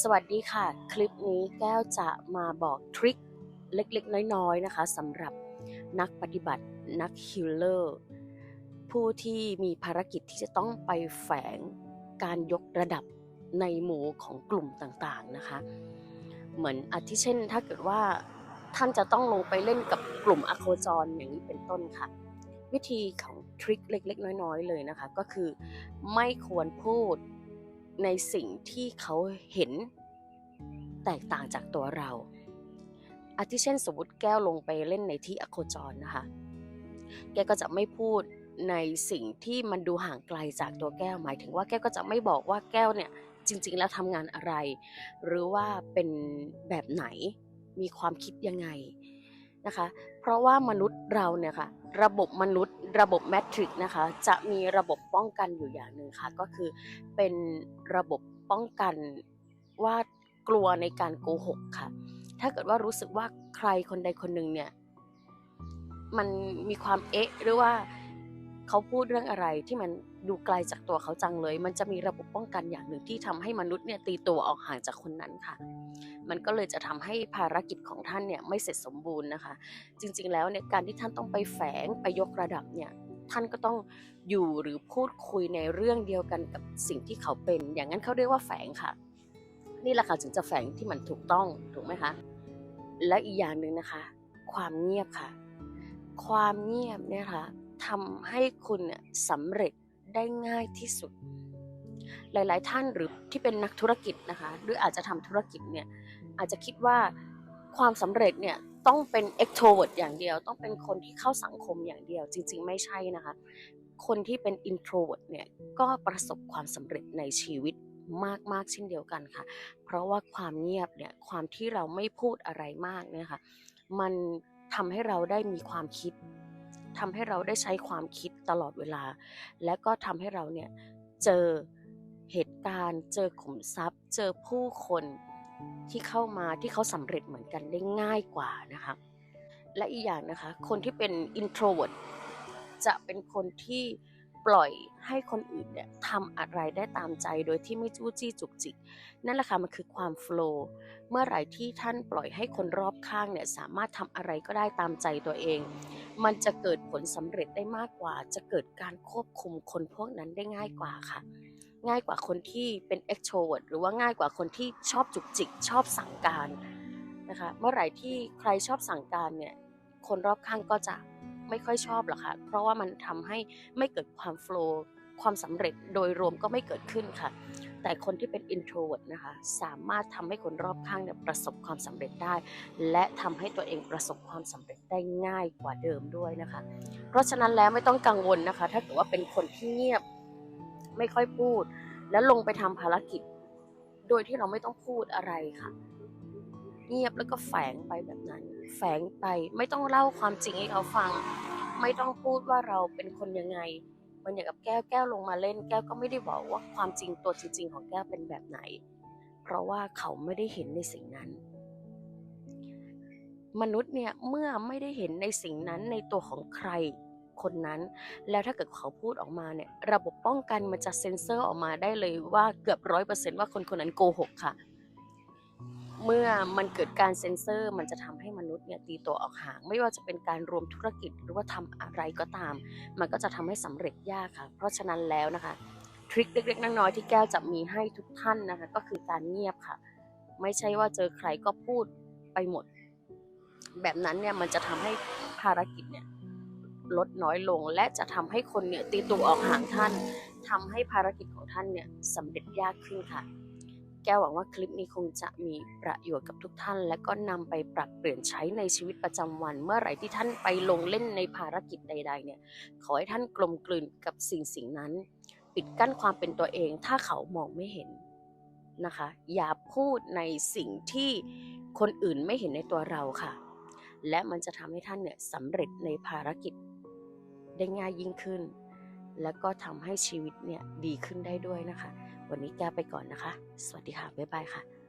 สวัสดีค่ะ คลิปนี้แก้วจะมาบอกทริคเล็กๆ น้อยๆนะคะสำหรับนักปฏิบัตินักฮิลเลอร์ผู้ที่มีภารกิจที่จะต้องไปแฝงการยกระดับในหมู่ของกลุ่มต่างๆนะคะ เหมือนอาทิเช่นถ้าเกิดว่าท่านจะต้องลงไปเล่นกับกลุ่มอโคจรอย่างนี้เป็นต้นค่ะ วิธีของทริคเล็กๆ น้อยๆ เลยนะคะ ก็คือไม่ควรพูด ในสิ่งที่เขาเห็นแตกต่างจากตัวเรา อาทิเช่นสมมติแก้วลงไปเล่นในที่อโคจรนะคะ แก้วก็จะไม่พูดในสิ่งที่มันดูห่างไกลจากตัวแก้ว หมายถึงว่าแก้วก็จะไม่บอกว่าแก้วเนี่ยจริง ๆ แล้วทำงานอะไร หรือว่าเป็นแบบไหนมีความคิดยังไงนะคะ เพราะว่ามนุษย์เราเนี่ยค่ะระบบมนุษย์ระบบแมทริกนะคะจะมีระบบป้องกันอยู่อย่างหนึ่งค่ะก็คือเป็นระบบป้องกันว่ากลัวในการโกหกค่ะ ถ้าเกิดว่ารู้สึกว่าใครคนใดคนหนึ่งเนี่ยมันมีความเอ๊ะหรือว่า เขาพูดเรื่องอะไรที่มันดูไกลจากตัวเขาจังเลย มันจะมีระบบป้องกันอย่างหนึ่งที่ทำให้มนุษย์เนี่ยตีตัวออกห่างจากคนนั้นค่ะ มันก็เลยจะทำให้ภารกิจของท่านเนี่ยไม่เสร็จสมบูรณ์นะคะ จริงๆแล้วเนี่ยการที่ท่านต้องไปแฝงไปยกระดับเนี่ยท่านก็ต้องอยู่หรือพูดคุยในเรื่องเดียวกันกับสิ่งที่เขาเป็น อย่างนั้นเขาเรียกว่าแฝงค่ะ นี่แหละค่ะถึงจะแฝงที่มันถูกต้องถูกไหมคะ และอีกอย่างหนึ่งนะคะ ความเงียบค่ะ ความเงียบเนี่ยค่ะ ทำให้คุณเนี่ยสำเร็จได้ง่ายที่สุด หลาย ๆ ท่านหรือที่เป็นนักธุรกิจนะคะ หรืออาจจะทำธุรกิจเนี่ยอาจจะคิดว่าความสำเร็จเนี่ยต้องเป็น extrovert อย่างเดียว ต้องเป็นคนที่เข้าสังคมอย่างเดียว จริง ๆ ไม่ใช่นะคะ คนที่เป็น introvert เนี่ยก็ประสบความสำเร็จในชีวิตมากๆเช่นเดียวกันค่ะ เพราะว่าความเงียบเนี่ยความที่เราไม่พูดอะไรมากเนี่ยค่ะ มันทำให้เราได้มีความคิด ทำให้เราได้ใช้ความคิดตลอดเวลา และก็ทำให้เราเนี่ยเจอเหตุการณ์ เจอขุมทรัพย์ เจอผู้คนที่เข้ามาที่เขาสำเร็จเหมือนกันได้ง่ายกว่านะคะและอีกอย่างนะคะ คนที่เป็น introvert จะเป็นคนที่ปล่อยให้คนอื่นเนี่ยทำอะไรได้ตามใจโดยที่ไม่จู้จี้จุกจิก นั่นแหละค่ะมันคือความโฟล์เมื่อไหร่ที่ท่านปล่อยให้คนรอบข้างเนี่ยสามารถทำอะไรก็ได้ตามใจตัวเอง มันจะเกิดผลสำเร็จได้มากกว่า จะเกิดการควบคุมคนพวกนั้นได้ง่ายกว่าค่ะ ง่ายกว่าคนที่เป็น extrovert หรือว่าง่ายกว่าคนที่ชอบจุกจิกชอบสั่งการนะคะ เมื่อไหร่ที่ใครชอบสั่งการเนี่ยคนรอบข้างก็จะไม่ค่อยชอบหรอกค่ะ เพราะว่ามันทำให้ไม่เกิดความโฟล์ความสำเร็จโดยรวมก็ไม่เกิดขึ้นค่ะ แต่คนที่เป็น introvert นะคะ สามารถทำให้คนรอบข้างเนี่ยประสบความสำเร็จได้ และทำให้ตัวเองประสบความสำเร็จได้ง่ายกว่าเดิมด้วยนะคะ เพราะฉะนั้นแล้วไม่ต้องกังวลนะคะ ถ้าเกิดว่าเป็นคนที่เงียบไม่ค่อยพูด แล้วลงไปทำภารกิจ โดยที่เราไม่ต้องพูดอะไรค่ะเงียบแล้วก็แฝงไปแบบนั้น แฝงไปไม่ต้องเล่าความจริงให้เขาฟัง ไม่ต้องพูดว่าเราเป็นคนยังไง มันอย่างกับแก้วแก้วลงมาเล่น แก้วก็ไม่ได้บอกว่าความจริงตัวจริง ๆ ของแก้วเป็นแบบไหน เพราะว่าเขาไม่ได้เห็นในสิ่งนั้น มนุษย์เนี่ยเมื่อไม่ได้เห็นในสิ่งนั้นในตัวของใครคนนั้น แล้วถ้าเกิดเขาพูดออกมาเนี่ยระบบป้องกันมันจะเซ็นเซอร์ออกมาได้เลยว่าเกือบร้อยเปอร์เซ็นต์ว่าคนคนนั้นโกหกค่ะ เมื่อมันเกิดการเซ็นเซอร์มันจะทำให้ม นุษย์เนี่ยตีตัวออกห่าง ไม่ว่าจะเป็นการรวมธุรกิจหรือว่าทำอะไรก็ตาม มันก็จะทำให้สำเร็จยากค่ะ เพราะฉะนั้นแล้วนะคะทริคเล็กๆน้อยๆที่แก้วจะมีให้ทุกท่านนะคะ ก็คือการเงียบค่ะ ไม่ใช่ว่าเจอใครก็พูดไปหมด แบบนั้นเนี่ยมันจะทำให้ภารกิจเนี่ยลดน้อยลง และจะทำให้คนเนี่ยตีตัวออกห่างท่านทำให้ภารกิจของท่านเนี่ยสำเร็จยากขึ้นค่ะ แก้วหวังว่าคลิปนี้คงจะมีประโยชน์กับทุกท่าน และก็นำไปปรับเปลี่ยนใช้ในชีวิตประจำวัน เมื่อไหร่ที่ท่านไปลงเล่นในภารกิจใด ๆ เนี่ย ขอให้ท่านกลมกลืนกับสิ่งสิ่งนั้น ปิดกั้นความเป็นตัวเอง ถ้าเขามองไม่เห็นนะคะ อย่าพูดในสิ่งที่คนอื่นไม่เห็นในตัวเราค่ะ และมันจะทำให้ท่านเนี่ยสำเร็จในภารกิจได้ง่ายยิ่งขึ้น แล้วก็ทำให้ชีวิตเนี่ยดีขึ้นได้ด้วยนะคะ วันนี้แก้วไปก่อนนะคะ สวัสดีค่ะ บ๊ายบายค่ะ